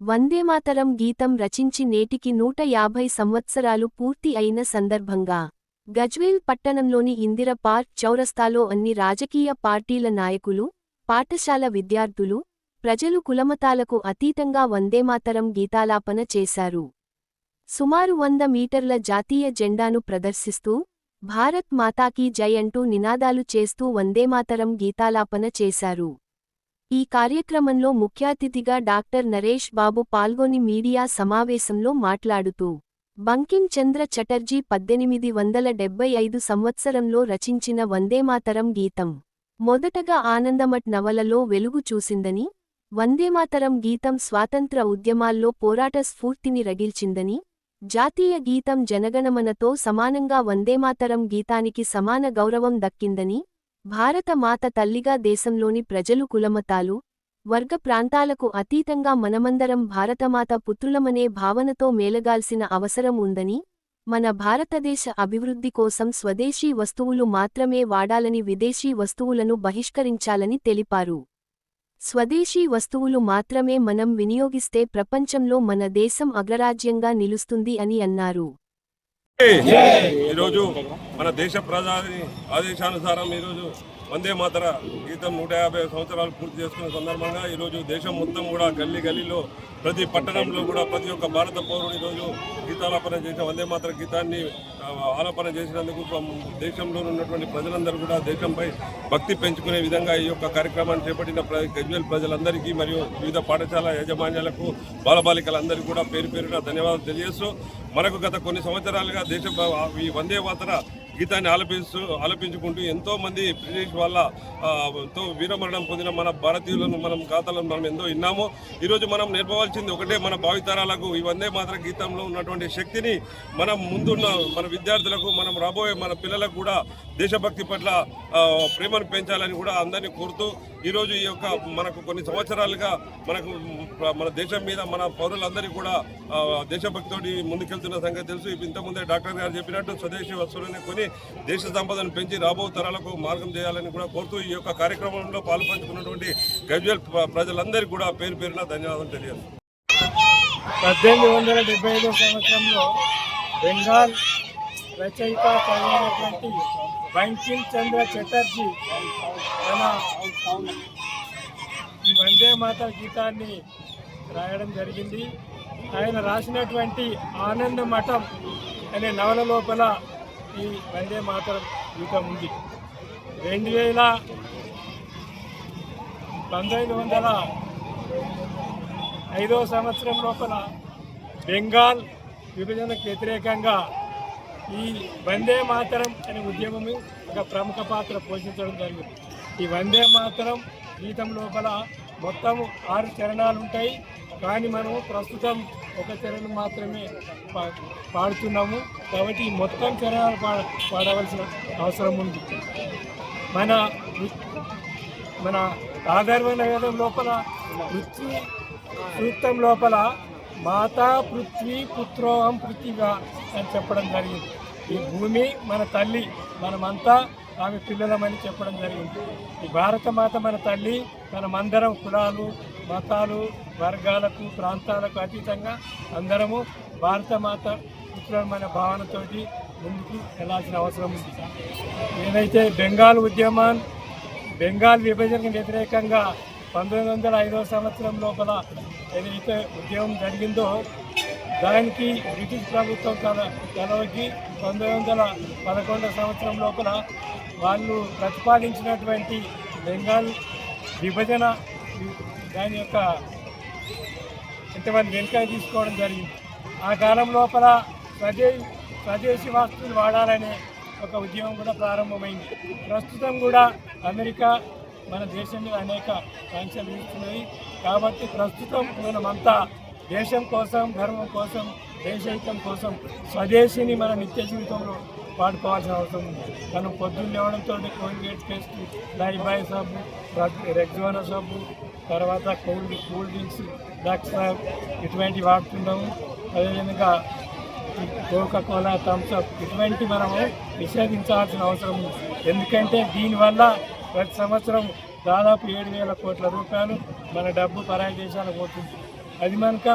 వందేమాతరం గీతం రచించి నేటికి నూట యాభై సంవత్సరాలు పూర్తి అయిన సందర్భంగా గజ్వేల్ పట్టణంలోని ఇందిర పార్క్ చౌరస్తాలో అన్ని రాజకీయ పార్టీల నాయకులు పాఠశాల విద్యార్థులు ప్రజలు కులమతాలకు అతీతంగా వందేమాతరం గీతాలాపన చేశారు. సుమారు వంద మీటర్ల జాతీయ జెండాను ప్రదర్శిస్తూ భారత్ మాతాకీ జై అంటూ నినాదాలు చేస్తూ వందేమాతరం గీతాలాపన చేశారు. ఈ కార్యక్రమంలో ముఖ్యాతిథిగా డాక్టర్ నరేష్ బాబు పాల్గొని మీడియా సమావేశంలో మాట్లాడుతూ బంకిం చంద్ర చటర్జీ పద్దెనిమిది వందల డెబ్బై ఐదు సంవత్సరంలో రచించిన వందేమాతరం గీతం మొదటగా ఆనందమఠ్ నవలలో వెలుగు చూసిందని వందేమాతరం గీతం స్వాతంత్ర ఉద్యమాల్లో పోరాట స్ఫూర్తిని రగిల్చిందని జాతీయ గీతం జనగణమనతో సమానంగా వందేమాతరం గీతానికి సమాన గౌరవం దక్కిందని భారత మాత తల్లిగా దేశంలోని ప్రజలు కులమతాలు వర్గ ప్రాంతాలకు అతీతంగా మనమందరం భారతమాత పుత్రులమనే భావనతో మేలగాల్సిన అవసరం ఉందని మన భారతదేశ అభివృద్ధి కోసం స్వదేశీ వస్తువులు మాత్రమే వాడాలని విదేశీ వస్తువులను బహిష్కరించాలని తెలిపారు. స్వదేశీ వస్తువులు మాత్రమే మనం వినియోగిస్తే ప్రపంచంలో మన దేశం అగ్రరాజ్యంగా నిలుస్తుంది అని అన్నారు. ఈరోజు మన దేశ ప్రధాని ఆదేశానుసారం ఈరోజు వందే మాతర గీతం నూట యాభై సంవత్సరాలు పూర్తి చేసుకున్న సందర్భంగా ఈరోజు దేశం మొత్తం కూడా గల్లీ గల్లీలో ప్రతి పట్టణంలో కూడా ప్రతి ఒక్క భారత పౌరుడు ఈరోజు గీతాలాపన చేసిన వందే మాతర గీతాన్ని ఆలాపన చేసినందుకు దేశంలో ఉన్నటువంటి ప్రజలందరూ కూడా దేశంపై భక్తి పెంచుకునే విధంగా ఈ యొక్క కార్యక్రమాన్ని చేపట్టిన గజ్వేల్ ప్రజలందరికీ మరియు వివిధ పాఠశాల యాజమాన్యాలకు బాలబాలికలందరికీ కూడా పేరు పేరున ధన్యవాదాలు తెలియజేస్తూ మనకు గత కొన్ని సంవత్సరాలుగా దేశ ఈ వందే మాతర గీతాన్ని ఆలపిస్తూ ఆలపించుకుంటూ ఎంతో మంది బ్రిటిష్ వాళ్ళ తో వీరమరణం పొందిన మన భారతీయులను మనం గాథలను మనం ఎంతో విన్నాము. ఈరోజు మనం నేర్పవలసింది ఒకటే మన భావితరాలకు ఈ వందే మాత్ర గీతంలో ఉన్నటువంటి శక్తిని మనం ముందున్న మన విద్యార్థులకు మనం రాబోయే మన పిల్లలకు కూడా దేశభక్తి పట్ల ప్రేమను పెంచాలని కూడా అందరినీ కోరుతూ ఈరోజు ఈ యొక్క మనకు కొన్ని సంవత్సరాలుగా మనకు మన దేశం మీద మన పౌరులందరికీ కూడా దేశభక్తితోటి ముందుకెళ్తున్న సంగతి తెలుసు. ఇంతకుముందే డాక్టర్ గారు చెప్పినట్టు స్వదేశీ వస్తువులని కొని దేశ సంపదను పెంచి రాబో తరాలకు మార్గం చేయాలని కూడా కోరుతూ ఈ యొక్క కార్యక్రమంలో పాల్పంచుకున్నటువంటి గజ్వేల్ ప్రజలందరికీ కూడా పేరు పేరున ధన్యవాదాలు తెలియదు పద్దెనిమిది వందల డెబ్బై ఐదో సంవత్సరంలో బెంగాల్ రచయిత చదివినటువంటి బంకిం చంద్ర చటర్జీ తన ఈ వందే మాత గీతాన్ని రాయడం జరిగింది. ఆయన రాసినటువంటి ఆనంద మఠం అనే నవల లోపల ఈ వందే మాతరం గీతం ఉంది. రెండు వేల పంతొమ్మిది వందల ఐదో సంవత్సరం లోపల బెంగాల్ విభజనకు వ్యతిరేకంగా ఈ వందే మాతరం అనే ఉద్యమం ఒక ప్రముఖ పాత్ర పోషించడం జరిగింది. ఈ వందే మాతరం గీతం లోపల మొత్తం ఆరు చరణాలు ఉంటాయి. కానీ మనము ప్రస్తుతం ఒక చరణం మాత్రమే పా- పాడుతున్నాము. కాబట్టి ఈ మొత్తం చరణాలు పాడ పాడవలసిన అవసరం ఉంది. మన మన ఆధారమైన వేదం లోపల పృథ్వీ సూక్తం లోపల మాతా పృథ్వీ పుత్రోహం పృథ్వీగా అని చెప్పడం జరిగింది. ఈ భూమి మన తల్లి మనమంతా ఆమె పిల్లలమని చెప్పడం జరిగింది. ఈ భారతమాత మన తల్లి మనమందరం కులాలు మతాలు వర్గాలకు ప్రాంతాలకు అతీతంగా అందరము భారత మాత భావనతోటి ముందుకు వెళ్ళాల్సిన అవసరం ఉంది. ఏదైతే బెంగాల్ ఉద్యమం బెంగాల్ విభజనకు వ్యతిరేకంగా పంతొమ్మిది వందల ఐదవ సంవత్సరం లోపల ఏదైతే ఉద్యమం జరిగిందో దానికి బ్రిటిష్ ప్రభుత్వం తన తెలవకి పంతొమ్మిది వందల పదకొండవ సంవత్సరం లోపల వాళ్ళు ప్రతిపాదించినటువంటి బెంగాల్ విభజన దాని యొక్క ఇంతమంది వెనుక తీసుకోవడం జరిగింది. ఆ కాలం లోపల స్వదే స్వదేశీ వస్తువులు వాడాలనే ఒక ఉద్యమం కూడా ప్రారంభమైంది. ప్రస్తుతం కూడా అమెరికా మన దేశం మీద అనేక ఆంక్షలు ఇస్తున్నది కాబట్టి ప్రస్తుతం మనమంతా దేశం కోసం ధర్మం కోసం దేశహితం కోసం స్వదేశీని మన నిత్య జీవితంలో వాడుకోవాల్సిన అవసరం ఉంది. మనం పొద్దున్న లేవడంతో కోల్గేట్ పేస్ట్ లైబాయ్ సబ్బు రెగ్జోనా సబ్బు తర్వాత కూల్ కూల్ డ్రింక్స్ డ్రగ్స్ ఇటువంటివి వాడుతున్నాము అదేవిధంగా కోకా కోలా థమ్స్అప్ ఇటువంటి మనము నిషేధించాల్సిన అవసరం ఉంది. ఎందుకంటే దీనివల్ల ప్రతి సంవత్సరం దాదాపు ఏడు వేల కోట్ల రూపాయలు మన డబ్బు పరాయి దేశాలకు పోతుంది. అది మనక